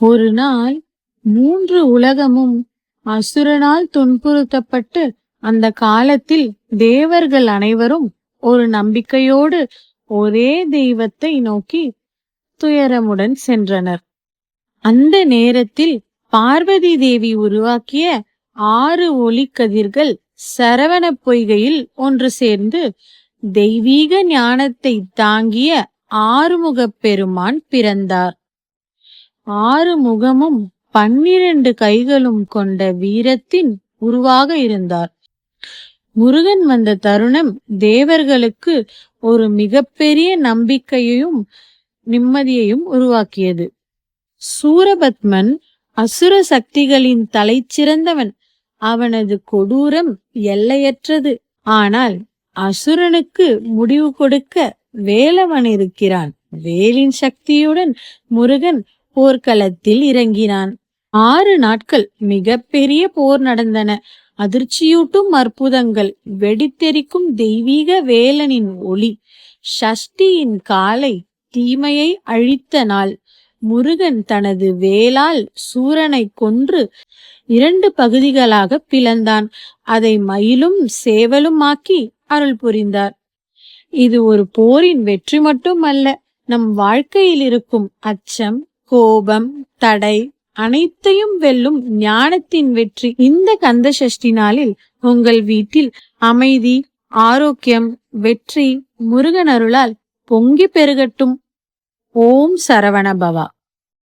ஒரு நாள் மூன்று உலகமும் அசுரனால் துன்புறுத்தப்பட்டு அந்த காலத்தில் தேவர்கள் அனைவரும் ஒரு நம்பிக்கையோடு ஒரே தெய்வத்தை நோக்கி துயரமுடன் சென்றனர். அந்த நேரத்தில் பார்வதி தேவி உருவாக்கிய ஆறு ஒளிக்கதிர்கள் சரவண பொய்கையில் ஒன்று சேர்ந்து தெய்வீக ஞானத்தை தாங்கிய ஆறுமுகப் பெருமான் பிறந்தார். ஆறு முகமும் பன்னிரண்டு கைகளும் கொண்ட வீரத்தின் உருவாக இருந்தார். முருகன் வந்த தருணம் தேவர்களுக்கு ஒரு மிகப்பெரிய நம்பிக்கையையும் நிம்மதியையும் உருவாக்கியது. சூரபத்மன் அசுர சக்திகளின் தலை சிறந்தவன். அவனது கொடூரம் எல்லையற்றது. ஆனால் அசுரனுக்கு முடிவு கொடுக்க வேலவன் இருக்கிறான். வேலின் சக்தியுடன் முருகன் போர்க்களத்தில் இறங்கினான். ஆறு நாட்கள் மிக பெரிய போர் நடந்தன. அதிர்ச்சியூட்டும் அற்புதங்கள். வெடித்தெரிக்கும் தெய்வீக வேலனின் ஒளி. ஷஷ்டியின் காலை தீமையை அழித்த நாள். முருகன் தனது வேலால் சூரனை கொன்று இரண்டு பகுதிகளாக பிளந்தான். அதை மயிலும் சேவலுமாக்கி அருள் புரிந்தார். இது ஒரு போரின் வெற்றி மட்டும் அல்ல நம் வாழ்க்கையில் இருக்கும் அச்சம் கோபம் தடை அனைத்தையும் வெல்லும் ஞானத்தின் வெற்றி. இந்த கந்த சஷ்டி நாளில் உங்கள் வீட்டில் அமைதி ஆரோக்கியம் வெற்றி முருகன் அருளால் பொங்கி பெருகட்டும். ஓம் சரவண பவா.